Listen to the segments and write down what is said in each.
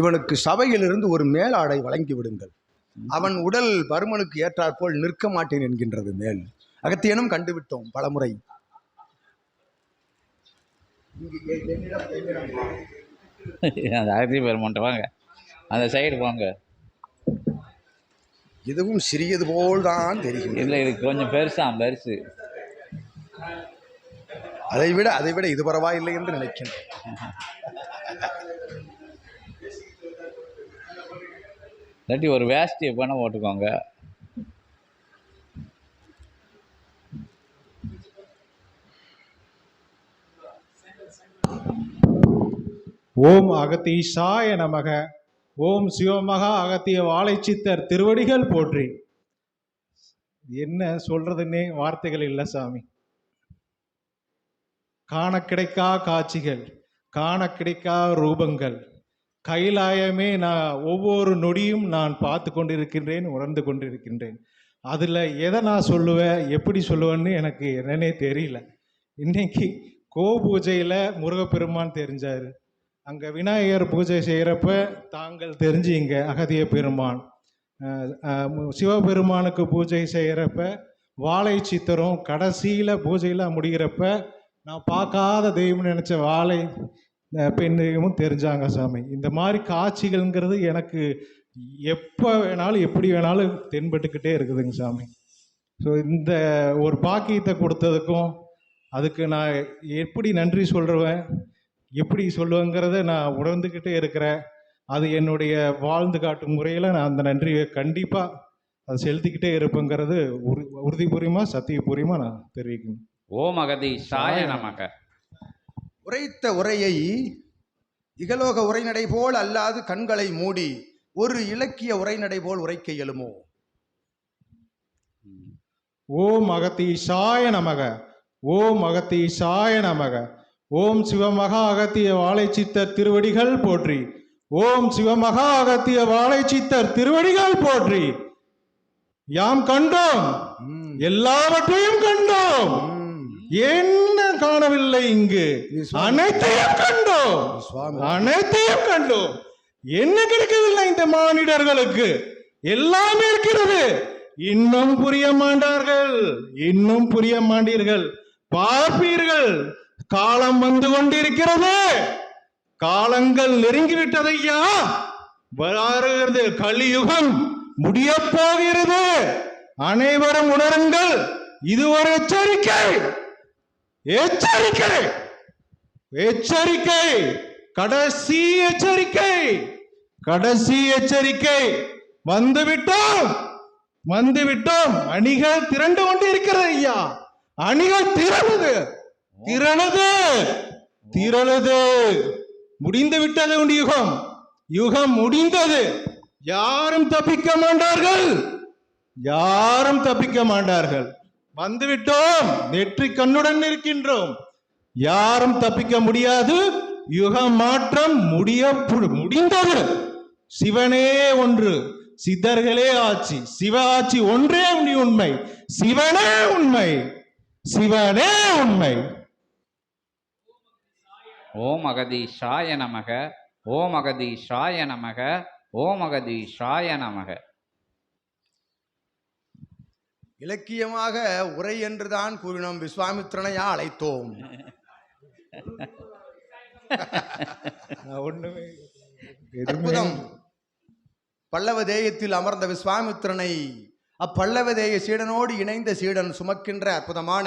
இவனுக்கு சபையிலிருந்து ஒரு மேலாடை வழங்கி விடுங்கள். அவன் உடல் பருமனுக்கு ஏற்றாற்போல் நிற்க மாட்டேன் என்கின்றது மேல். அகத்தியனும் கண்டுவிட்டோம் பலமுறை. அந்த அகத்தி பெருமான்ட்ட வாங்க. அந்த சைடு போங்க. இதுவும் சிறியது போல் தான் தெரிகின்றது இல்லை இது கொஞ்சம் பெருசா பெருசு. அதை விட அதை விட இது பரவாயில்லை என்று நினைக்கின்றேன் இல்லாட்டி ஒரு வேஷ்டியை பண்ண போட்டுக்கோங்க ஓம் அகத்தீஷாய நமக. ஓம் சிவமகா அகத்திய வாழைச்சித்தர் திருவடிகள் போற்றி. என்ன சொல்றதுன்னே வார்த்தைகள் இல்லை சாமி. காண கிடைக்கா காட்சிகள் காண கிடைக்கா ரூபங்கள். கைலாயமே நான் ஒவ்வொரு நொடியும் நான் பார்த்து கொண்டிருக்கின்றேன் உணர்ந்து கொண்டிருக்கின்றேன். அதில் எதை நான் சொல்லுவேன் எப்படி சொல்லுவேன்னு எனக்கு என்னன்னே தெரியல. இன்னைக்கு கோ பூஜையில் முருகப்பெருமான் தெரிஞ்சார். அங்கே விநாயகர் பூஜை செய்கிறப்ப தாங்கள் தெரிஞ்சிங்க அகதிய பெருமான். சிவபெருமானுக்கு பூஜை செய்கிறப்ப வாழை சித்திரம் கடைசியில் பூஜையில் முடிகிறப்ப நான் பார்க்காத தெய்வம்னு நினச்ச வாழை அஹ் பெண் தெய்வமும் தெரிஞ்சாங்க சாமி. இந்த மாதிரி காட்சிகள்ங்கிறது எனக்கு எப்போ வேணாலும் எப்படி வேணாலும் தென்பட்டுக்கிட்டே இருக்குதுங்க சாமி. ஸோ இந்த ஒரு பாக்கியத்தை கொடுத்ததுக்கும் அதுக்கு நான் எப்படி நன்றி சொல்லுவேன் எப்படி சொல்லுவேங்கிறத நான் உணர்ந்துக்கிட்டே இருக்கிறேன். அது என்னுடைய வாழ்ந்து காட்டும் முறையில் நான் அந்த நன்றியை கண்டிப்பாக அதை செலுத்திக்கிட்டே இருப்பேங்கிறது உறு உறுதிபூர்வமாக சத்தியபூர்வமாக நான் தெரிவிக்கணும். ஓம் அகதி சாய. நமக. உரைத்த உரையை இகலோக உரைநடை போல் அல்லாது கண்களை மூடி ஒரு இலக்கிய உரைநடை போல் உரைக்க இயலுமோ ஓம் அகத்தீஷாய நமக ஓம் அகத்தீஷாய நமக ஓம் சிவமகா அகத்திய வாழைச்சித்தர் திருவடிகள் போற்றி ஓம் சிவமகா அகத்திய வாழைச்சித்தர் திருவடிகள் போற்றி. யாம் கண்டோம்? எல்லாவற்றையும் கண்டோம். என்ன காணவில்லை இங்கு. அனைத்தையும் கண்டோம். சுவாமி. அனைத்தையும் கண்டோம். என்ன கிடைக்கவில்லை இந்த மானிடர்களுக்கு? எல்லாமே இருக்கிறது. இன்னும் புரிய மாட்டார்கள். இன்னும் புரிய மாட்டீர்கள். பார்ப்பீர்கள். காலம் வந்து கொண்டிருக்கிறது. காலங்கள் நெருங்கிவிட்டது ஐயா வருகிறது கலியுகம் முடிய போகிறது. அனைவரும் உணருங்கள். இது ஒரு எச்சரிக்கை. எச்சரிக்கை! எச்சரிக்கை! கடைசி எச்சரிக்கை! கடைசி எச்சரிக்கை! வந்துவிட்டோம்! வந்துவிட்டோம்! அணிகள் திரண்டு கொண்டு இருக்கிறது ஐயா! அணிகள் திரளுது! திரளுது! திரளுது! முடிந்து விட்டது உண்டு யுகம்! யுகம் முடிந்தது! யாரும் தப்பிக்க மாட்டார்கள்! யாரும் தப்பிக்க மாட்டார்கள்! வந்துவிட்டோம். நெற்றி கண்ணுடன் இருக்கின்றோம் யாரும் தப்பிக்க முடியாது. யுக மாற்றம் முடிய முடிந்தது. சிவனே ஒன்று சித்தர்களே ஆட்சி. சிவ ஆட்சி ஒன்றே உனி உண்மை. சிவனே உண்மை. சிவனே உண்மை. ஓம் அகதி சாய நமக. ஓம் அகதி சாய நமக. ஓம் அகதி சாய நமக. இலக்கியமாக உரை என்றுதான் கூறினோம் விஸ்வாமித்திரனையா அழைத்தோம். ஒண்ணுமே அற்புதம். பல்லவ தேயத்தில் அமர்ந்த விஸ்வாமித்திரனை அப்பல்லவதேய சீடனோடு இணைந்த சீடன் சுமக்கின்ற அற்புதமான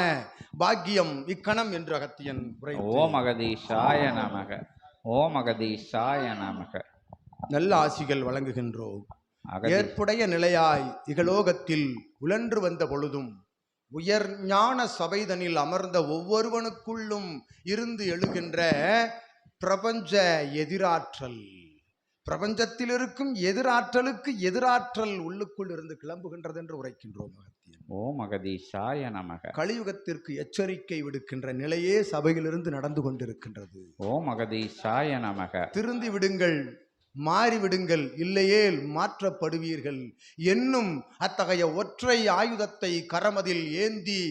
பாக்கியம் இக்கணம் என்று அகத்தியன் உரைத்து. ஓம் அகதி சாய நமக. ஓம் அகதி சாய நமக. நல்ல ஆசிகள் வழங்குகின்றோம். ஏற்புடைய நிலையாய் இகலோகத்தில் உழன்று வந்த பொழுதும் உயர் ஞான சபைதனில் அமர்ந்த ஒவ்வொருவனுக்குள்ளும் இருந்து எழுகின்ற பிரபஞ்ச எதிராற்றல். பிரபஞ்சத்தில் இருக்கும் எதிராற்றலுக்கு எதிராற்றல் உள்ளுக்குள் இருந்து கிளம்புகின்றது என்று உரைக்கின்றோம் அகதி சாய நமக. கலியுகத்திற்கு எச்சரிக்கை விடுக்கின்ற நிலையே சபையிலிருந்து நடந்து கொண்டிருக்கின்றது. ஓம் அகதி சாய நமக. திருந்தி விடுங்கள் மாறிவிடுங்கள் இல்லையேல் மாற்றப்படுவீர்கள். என்னும் அத்தகைய ஒற்றை ஆயுதத்தை கரமதில் ஏந்தி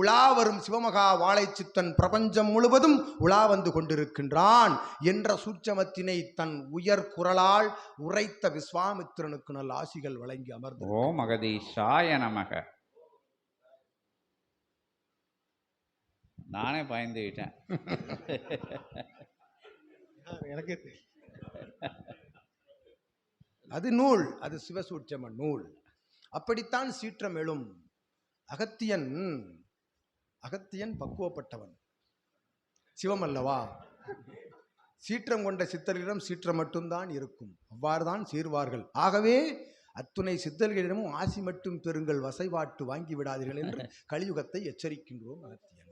உலாவரும் சிவமகா வாழைச்சித்தன் பிரபஞ்சம் முழுவதும் உலா வந்து கொண்டிருக்கின்றான் என்ற சூட்சமத்தினை தன் உயர் குரலால் உரைத்த விஸ்வாமித்திரனுக்கு நல்ல ஆசிகள் வழங்கி அமர்ந்து ஓம் அகதீஷாய நமக. நானே பயந்துவிட்டேன் எனக்கு அது நூல் அது சிவசூட்சம நூல். அப்படித்தான் சீற்றம் எழும். அகத்தியன் அகத்தியன் பக்குவப்பட்டவன். சிவம் அல்லவா சீற்றம் கொண்ட சித்தர்களிடம் சீற்றம் மட்டும்தான் இருக்கும். அவ்வாறுதான் சீர்வார்கள் ஆகவே அத்துணை சித்தர்களிடமும் ஆசி மட்டும் பெறுங்கள். வசைவாட்டு வாங்கி விடாதீர்கள் என்று கலியுகத்தை எச்சரிக்கின்றோம் அகத்தியன்.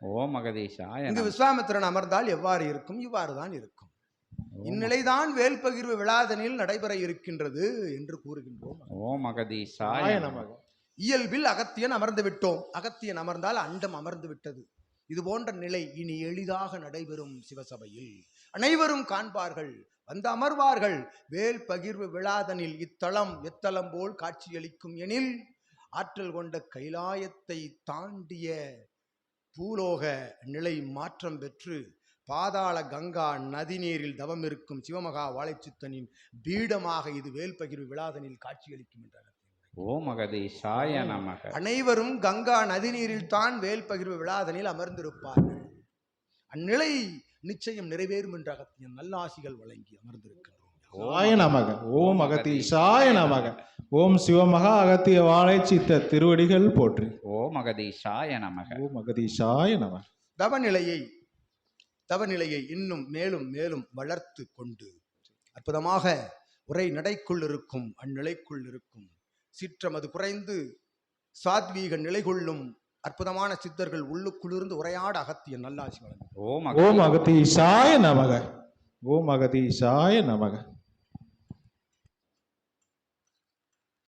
ஓம் அகதீஷாய இங்கு விஸ்வாமித்திரன் அமர்ந்தால் எவ்வாறு இருக்கும்? இவ்வாறு தான் இருக்கும். இந்நிலைதான் வேல்பகிர்வு விழாதனில் நடைபெற இருக்கின்றது என்று கூறுகின்றோம். ஓம் நமக இயல்பில் அகத்தியன் அமர்ந்து விட்டோம். அகத்தியன் அமர்ந்தால் அண்டம் அமர்ந்து விட்டது. இது போன்ற நிலை இனி எளிதாக நடைபெறும் சிவசபையில். அனைவரும் காண்பார்கள் வந்து அமர்வார்கள். வேல் பகிர்வு விழாதனில் இத்தலம் எத்தலம் போல் காட்சியளிக்கும் எனில் ஆற்றல் கொண்ட கைலாயத்தை தாண்டிய பூலோக நிலை மாற்றம் பெற்று பாதாள கங்கா நதிநீரில் தவம் இருக்கும் சிவமகா வாழைச்சித்தனின் பீடமாக இது வேல் பகிர்வு விழாதனில் காட்சியளிக்கும் என்றார் ஓம் அகதீஷாய நமக. அனைவரும் கங்கா நதிநீரில் தான் வேல் பகிர்வு விழாதனில் அமர்ந்திருப்பார்கள். அந்நிலை நிச்சயம் நிறைவேறும் என்ற அகத்தியன் நல்லாசிகள் வழங்கி அமர்ந்திருக்கின்றோம். நமக. ஓம் அகத்தீஷாய நமக. ஓம் சிவமகா அகத்திய வாழை சித்த திருவடிகள் போற்றி. ஓம் அகதீஷாய நமக. ஓம் அகதீஷாய நமக. தவநிலையை தவநிலையை இன்னும் மேலும் மேலும் வளர்த்து கொண்டு அற்புதமாக உரை நடைக்குள் இருக்கும் அந்நிலைக்குள் இருக்கும். சீற்றமது குறைந்து சாத்வீக நிலை கொள்ளும் அற்புதமான சித்தர்கள் உள்ளுக்குள்ளிருந்து உரையாட அகத்திய நல்லாசி வழங்கும். ஓம் ஓம் அகத்தீஷாய நமக. ஓம் சாய நமக.